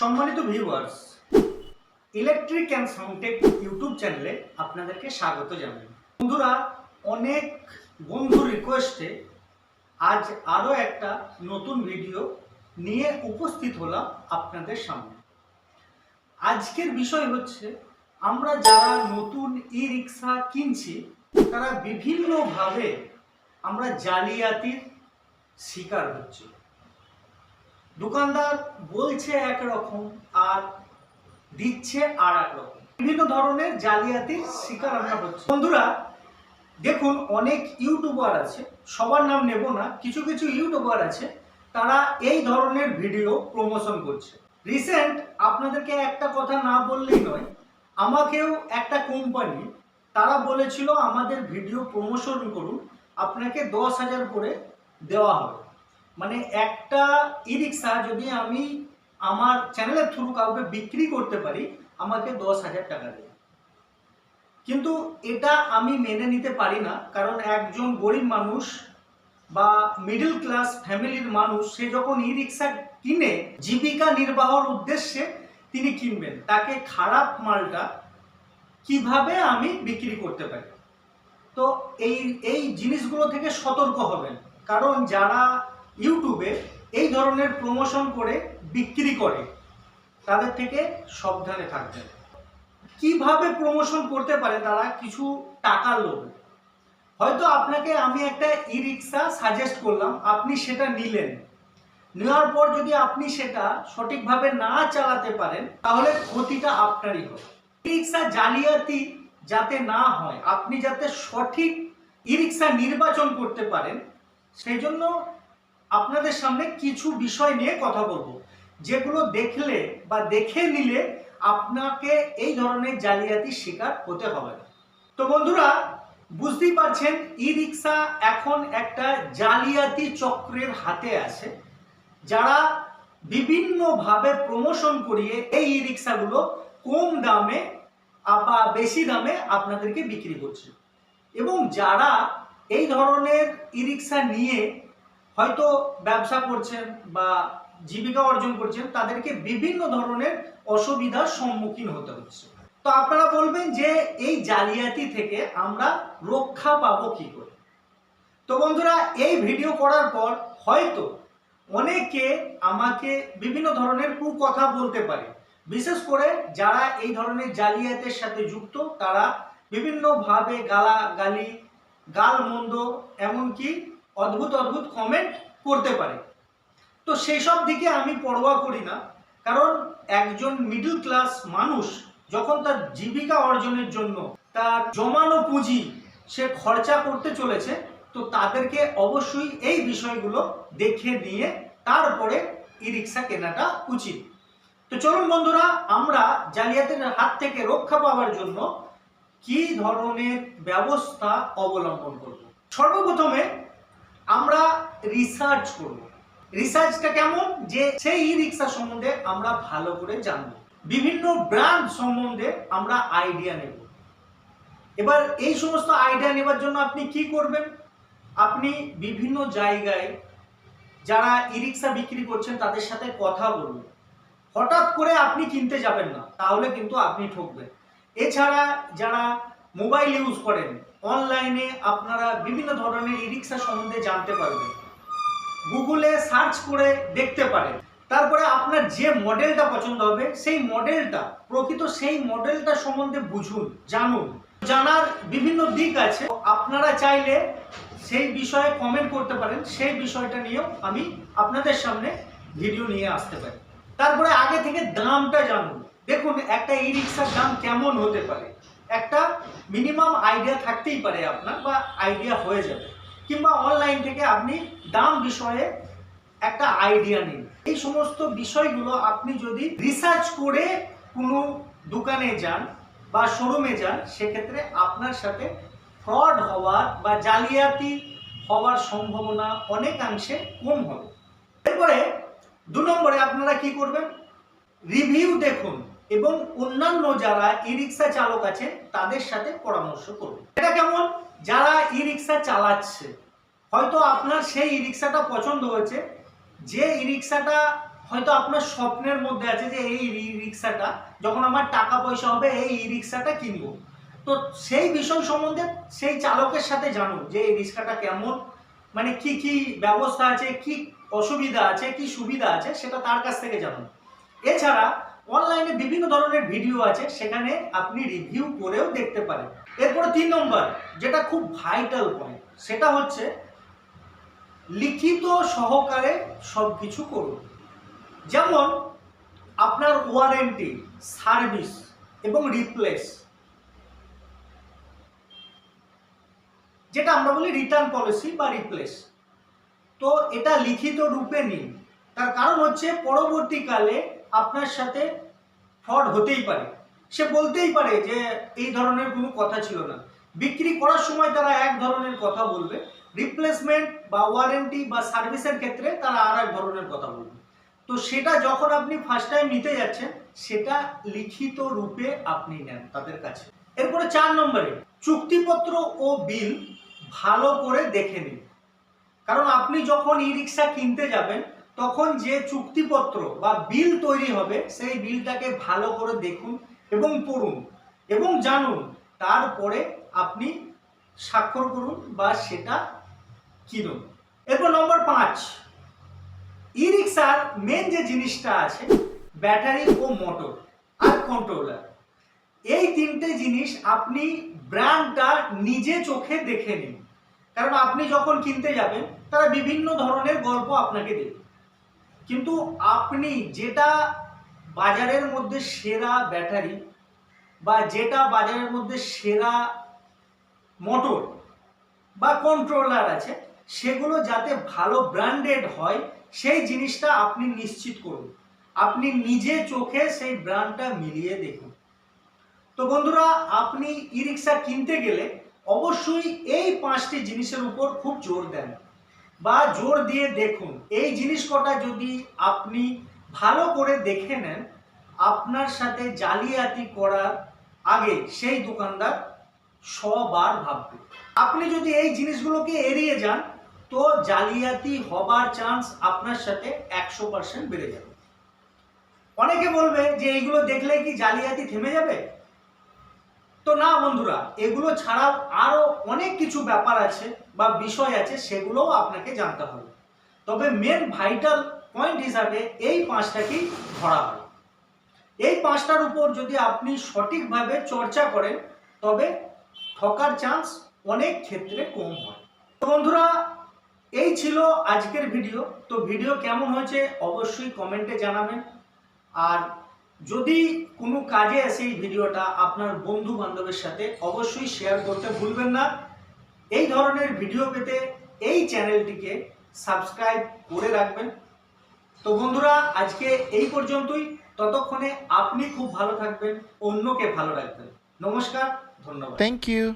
সম্মানিত viewers electric and sound tech YouTube চ্যানেলে আপনাদেরকে স্বাগত জানাই। বন্ধুরা, অনেক বন্ধুর রিকোয়েস্টে আজ আরও একটা নতুন ভিডিও নিয়ে উপস্থিত হলাম আপনাদের সামনে। আজকের বিষয় হচ্ছে, আমরা যারা নতুন ই রিক্সা কিনছি, তারা বিভিন্নভাবে আমরা জালিয়াতির শিকার হচ্ছি। দোকানদার বলছে একরকম আর দিচ্ছে আর এক রকম বিভিন্ন ধরনের জালিয়াতির শিকার আমরা হচ্ছি। বন্ধুরা, দেখুন, অনেক ইউটিউবার আছে, সবার নাম নেব না, কিছু কিছু ইউটিউবার আছে, তারা এই ধরনের ভিডিও প্রমোশন করছে। রিসেন্ট আপনাদেরকে একটা কথা না বললেই নয়, আমাকেও একটা কোম্পানি তারা বলেছিল আমাদের ভিডিও প্রমোশন করুন, আপনাকে দশ হাজার করে দেওয়া হবে। মানে একটা ই রিক্সা যদি আমি আমার চ্যানেলের থ্রু কাউকে বিক্রি করতে পারি, আমাকে দশ হাজার টাকা দেবে। কিন্তু এটা আমি মেনে নিতে পারি না, কারণ একজন গরিব মানুষ বা মিডল ক্লাস ফ্যামিলির মানুষ, সে যখন ই রিক্সা কিনে জীবিকা নির্বাহর উদ্দেশ্যে তিনি কিনবেন, তাকে খারাপ মালটা কীভাবে আমি বিক্রি করতে পারি? তো এই এই জিনিসগুলো থেকে সতর্ক হবেন। কারণ যারা ইউটিউবে এই ধরনের প্রমোশন করে বিক্রি করে, তাদের থেকে সাবধানে থাকবেন। কীভাবে প্রমোশন করতে পারে তারা কিছু টাকার লোভে হয়তো আপনাকে আমি একটা ই রিক্সা সাজেস্ট করলাম, আপনি সেটা নিলেন। নেওয়ার পর যদি আপনি সেটা সঠিকভাবে না চালাতে পারেন, তাহলে ক্ষতিটা আপনারই হবে। ই রিক্সা জালিয়াতি যাতে না হয়, আপনি যাতে সঠিক ই রিক্সা নির্বাচন করতে পারেন, সেই জন্য আপনাদের সামনে কিছু বিষয় নিয়ে কথা বলব, যেগুলো দেখলে বা দেখে নিলে আপনাকে এই ধরনের জালিয়াতির শিকার হতে হবে না। তো বন্ধুরা, বুঝতেই পারছেন ই রিক্সা এখন একটা জালিয়াতি চক্রের হাতে আছে। যারা বিভিন্নভাবে প্রমোশন করিয়ে এই ই রিক্সাগুলো কম দামে বা বেশি দামে আপনাদেরকে বিক্রি করছে। এবং যারা এই ধরনের ই রিক্সা নিয়ে হয়তো ব্যবসা করছেন বা জীবিকা অর্জন করছেন, তাদেরকে বিভিন্ন ধরনের অসুবিধার সম্মুখীন হতে হচ্ছে। তো আপনারা বলবেন যে এই জালিয়াতি থেকে আমরা রক্ষা পাবো কি করে? তো বন্ধুরা, এই ভিডিও করার পর হয়তো অনেকে আমাকে বিভিন্ন ধরনের কুকথা বলতে পারে। বিশেষ করে যারা এই ধরনের জালিয়াতের সাথে যুক্ত, তারা বিভিন্নভাবে গালাগালি গাল মন্দ এমনকি অদ্ভুত অদ্ভুত কমেন্ট করতে পারে। তো সেই সব দিকে আমি পরোয়া করি না, কারণ একজন মিডল ক্লাস মানুষ যখন তার জীবিকা অর্জনের জন্য তার জমানো পুঁজি সে খরচা করতে চলেছে, তো তাদেরকে অবশ্যই এই বিষয়গুলো দেখে নিয়ে তারপরে ই রিক্সা কেনাটা উচিত। তো চলুন বন্ধুরা, আমরা জালিয়াতের হাত থেকে রক্ষা পাওয়ার জন্য কি ধরনের ব্যবস্থা অবলম্বন করব? সর্বপ্রথমে আমরা রিসার্চ করব। রিসার্চটা কেমন? যে সেই ই রিক্সা সম্বন্ধে আমরা ভালো করে জানব। বিভিন্ন ব্র্যান্ড সম্বন্ধে আমরা আইডিয়া নেব। এবার এই সমস্ত আইডিয়া নেবার জন্য আপনি কি করবেন? আপনি বিভিন্ন জায়গায় যারা ই রিক্সা বিক্রি করছেন, তাদের সাথে কথা বলুন। হঠাৎ করে আপনি কিনতে যাবেন না, তাহলে কিন্তু আপনি ঠকবেন। এছাড়া যারা মোবাইল ইউজ করেন অনলাইনে আপনারা বিভিন্ন ধরনের ই রিক্সা সম্বন্ধে জানতে পারবেন। গুগলে সার্চ করে দেখতে পারেন। তারপরে আপনার যে মডেলটা পছন্দ হবে, সেই মডেলটা, প্রকৃত সেই মডেলটা সম্বন্ধে বুঝুন, জানুন। জানার বিভিন্ন দিক আছে। আপনারা চাইলে সেই বিষয়ে কমেন্ট করতে পারেন। সেই বিষয়টা নিয়েও আমি আপনাদের সামনে ভিডিও নিয়ে আসতে পারি। তারপরে আগে থেকে দামটা জানুন। দেখুন, একটা ই রিক্সার দাম কেমন হতে পারে। একটা মিনিমাম আইডিয়া থাকতেই পারে আপনার বা আইডিয়া হয়ে যাবে। কিংবা অনলাইন থেকে আপনি দাম বিষয়ে একটা আইডিয়া নিন। এই সমস্ত বিষয়গুলো আপনি যদি রিসার্চ করে কোনো দোকানে যান বা শোরুমে যান, সেক্ষেত্রে আপনার সাথে ফ্রড হওয়ার বা জালিয়াতি হওয়ার সম্ভাবনা অনেকাংশে কম হবে। এরপরে দু নম্বরে আপনারা কি করবেন? রিভিউ দেখুন। এবং অন্যান্য যারা ই রিক্সা চালক আছে তাদের সাথে পরামর্শ করুন এটা কেমন? যারা ই রিক্সা চালাচ্ছে, হয়তো আপনার সেই ই রিক্সাটা পছন্দ হয়েছে, যে ই রিক্সাটা হয়তো আপনার স্বপ্নের মধ্যে আছে যে এই ই রিক্সাটা যখন আমার টাকা পয়সা হবে, এই ই রিক্সাটা কিনবো। তো সেই বিষয় সম্বন্ধে সেই চালকের সাথে জানুন যে এই রিক্সাটা কেমন মানে কি কি ব্যবস্থা আছে, কি অসুবিধা আছে, কি সুবিধা আছে, সেটা তার কাছ থেকে জানুন। এছাড়া অনলাইনে বিভিন্ন ধরনের ভিডিও আছে, সেখানে আপনি রিভিউ করেও দেখতে পারেন। এরপরে তিন নম্বর, যেটা খুব ভাইটাল পয়েন্ট সেটা হচ্ছে লিখিত সহকারে সব কিছু করুন। যেমন আপনার ওয়ারেন্টি সার্ভিস এবং রিপ্লেস যেটা আমরা বলি রিটার্ন পলিসি বা রিপ্লেস তো এটা লিখিত রূপে নিন। তার কারণ হচ্ছে পরবর্তীকালে আপনার সাথে ফ্রড হতেই পারে। সে বলতেই পারে যে এই ধরনের কোনো কথা ছিল না। বিক্রি করার সময় তারা এক ধরনের কথা বলবে রিপ্লেসমেন্ট বা ওয়ারেন্টি বা সার্ভিসের ক্ষেত্রে তারা আর এক ধরনের কথা বলবে। তো সেটা যখন আপনি ফার্স্ট টাইম নিতে যাচ্ছেন, সেটা লিখিত রূপে আপনি নেন তাদের কাছে। এরপরে চার নম্বরে, চুক্তিপত্র ও বিল ভালো করে দেখে নিন। কারণ আপনি যখন ই রিক্সা কিনতে যাবেন তখন যে চুক্তিপত্র বা বিল তৈরি হবে, সেই বিলটাকে ভালো করে দেখুন এবং পড়ুন এবং জানুন। তারপরে আপনি স্বাক্ষর করুন বা সেটা কিনুন। এরপর নম্বর পাঁচ। ই রিক্সার মেন যে জিনিসটা আছে, ব্যাটারি ও মোটর আর কন্ট্রোলার এই তিনটে জিনিস আপনি ব্র্যান্ডটা নিজে চোখে দেখে নিন। কারণ আপনি যখন কিনতে যাবেন, তারা বিভিন্ন ধরনের গল্প আপনাকে দেবে। কিন্তু আপনি যেটা বাজারের মধ্যে সেরা ব্যাটারি বা যেটা বাজারের মধ্যে সেরা মোটর বা কন্ট্রোলার আছে, সেগুলো যাতে ভালো ব্র্যান্ডেড হয়, সেই জিনিসটা আপনি নিশ্চিত করুন। আপনি নিজে চোখে সেই ব্র্যান্ডটা মিলিয়ে দেখুন। তো বন্ধুরা, আপনি ই রিক্সা কিনতে গেলে অবশ্যই এই পাঁচটি জিনিসের উপর খুব জোর দেন। বা জোর দিয়ে দেখুন, এই জিনিস কটা যদি আপনি ভালো করে দেখে নেন, আপনার সাথে জালিয়াতি করার আগে সেই দোকানদার সবার ভাববে। আপনি যদি এই জিনিসগুলোকে এড়িয়ে যান, তো জালিয়াতি হবার চান্স আপনার সাথে একশো পার্সেন্ট বেড়ে যাবে। অনেকে বলবে যে এইগুলো দেখলে কি জালিয়াতি থেমে যাবে? তো না বন্ধুরা, এগুলো ছাড়াও আরও অনেক কিছু ব্যাপার আছে বা বিষয় আছে, সেগুলোও আপনাকে জানতে হবে। তবে মেন ভাইটাল পয়েন্ট হিসাবে এই পাঁচটাকেই ধরা হয়? এই পাঁচটার উপর যদি আপনি সঠিকভাবে চর্চা করেন, তবে ঠকার চান্স অনেক ক্ষেত্রে কম হয়। বন্ধুরা, এই ছিল আজকের ভিডিও তো ভিডিও কেমন হয়েছে অবশ্যই কমেন্টে জানাবেন। আর যদি কোনো কাজে আসে এই ভিডিওটা আপনার বন্ধু বান্ধবের সাথে অবশ্যই শেয়ার করতে ভুলবেন না। এই ধরনের ভিডিও পেতে এই চ্যানেলটিকে সাবস্ক্রাইব করে রাখবেন। তো বন্ধুরা, আজকে এই পর্যন্তই। ততক্ষণে আপনি খুব ভালো থাকবেন, অন্যকে ভালো রাখবেন। নমস্কার, ধন্যবাদ। Thank you.